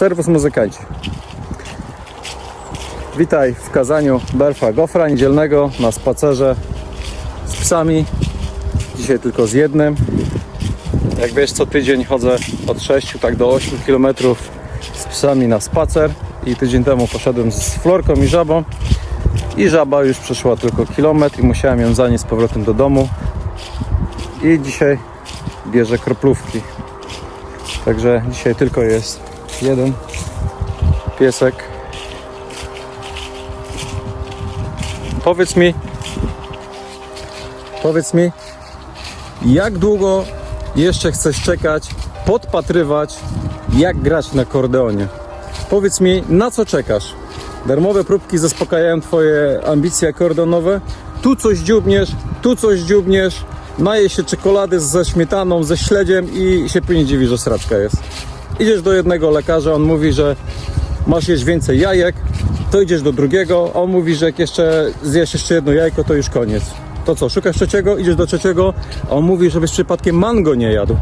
Serwus muzykanci. Witaj w kazaniu Berfa Gofra niedzielnego na spacerze z psami. Dzisiaj tylko z jednym. Jak wiesz, co tydzień chodzę od 6 tak do 8 km z psami na spacer. I tydzień temu poszedłem z Florką i Żabą. I Żaba już przeszła tylko kilometr i musiałem ją zanieść z powrotem do domu. I dzisiaj bierze kroplówki. Także dzisiaj tylko jest jeden piesek. Powiedz mi, powiedz mi, jak długo jeszcze chcesz czekać, podpatrywać, jak grać na kordeonie? Powiedz mi, na co czekasz? Darmowe próbki zaspokajają Twoje ambicje akordeonowe? Tu coś dziubniesz, tu coś dziubniesz, naje się czekolady ze śmietaną, ze śledziem i się później dziwi, że sraczka jest. Idziesz do jednego lekarza, on mówi, że masz jeść więcej jajek, to idziesz do drugiego, on mówi, że jak jeszcze zjesz jeszcze jedno jajko, to już koniec. To co, szukasz trzeciego, idziesz do trzeciego, a on mówi, żebyś przypadkiem mango nie jadł.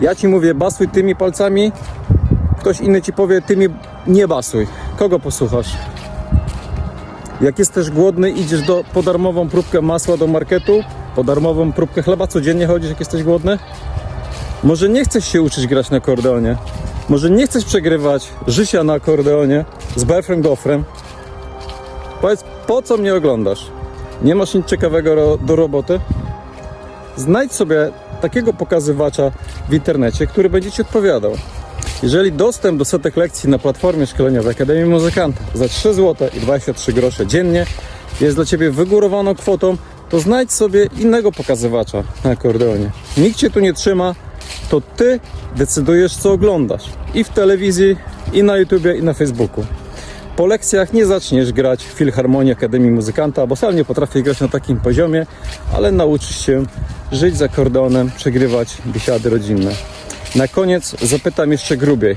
Ja ci mówię, basuj tymi palcami, ktoś inny ci powie, tymi nie basuj. Kogo posłuchasz? Jak jesteś głodny, idziesz do, po darmową próbkę masła do marketu, po darmową próbkę chleba, codziennie chodzisz, jak jesteś głodny? Może nie chcesz się uczyć grać na akordeonie? Może nie chcesz przegrywać życia na akordeonie z Berfrem Gofrem? Powiedz, po co mnie oglądasz? Nie masz nic ciekawego do roboty? Znajdź sobie takiego pokazywacza w internecie, który będzie Ci odpowiadał. Jeżeli dostęp do setek lekcji na platformie szkoleniowej Akademii Muzykanta za 3 zł i 23 grosze dziennie jest dla Ciebie wygórowaną kwotą, to znajdź sobie innego pokazywacza na akordeonie. Nikt Cię tu nie trzyma, to Ty decydujesz co oglądasz. I w telewizji, i na YouTubie, i na Facebooku. Po lekcjach nie zaczniesz grać w Filharmonii Akademii Muzykanta, bo sam nie potrafię grać na takim poziomie, ale nauczysz się żyć z akordeonem, przegrywać biesiady rodzinne. Na koniec zapytam jeszcze grubiej.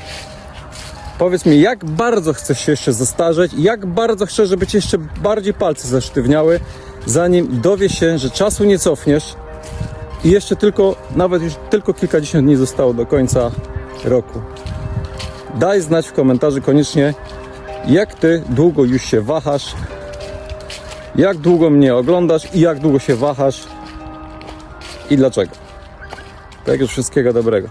Powiedz mi, jak bardzo chcesz się jeszcze zestarzeć jak bardzo chcesz, żeby ci jeszcze bardziej palce zasztywniały, zanim dowiesz się, że czasu nie cofniesz i jeszcze tylko, nawet już tylko kilkadziesiąt dni zostało do końca roku. Daj znać w komentarzu koniecznie, jak ty długo już się wahasz, jak długo mnie oglądasz i jak długo się wahasz i dlaczego. Tak już wszystkiego dobrego.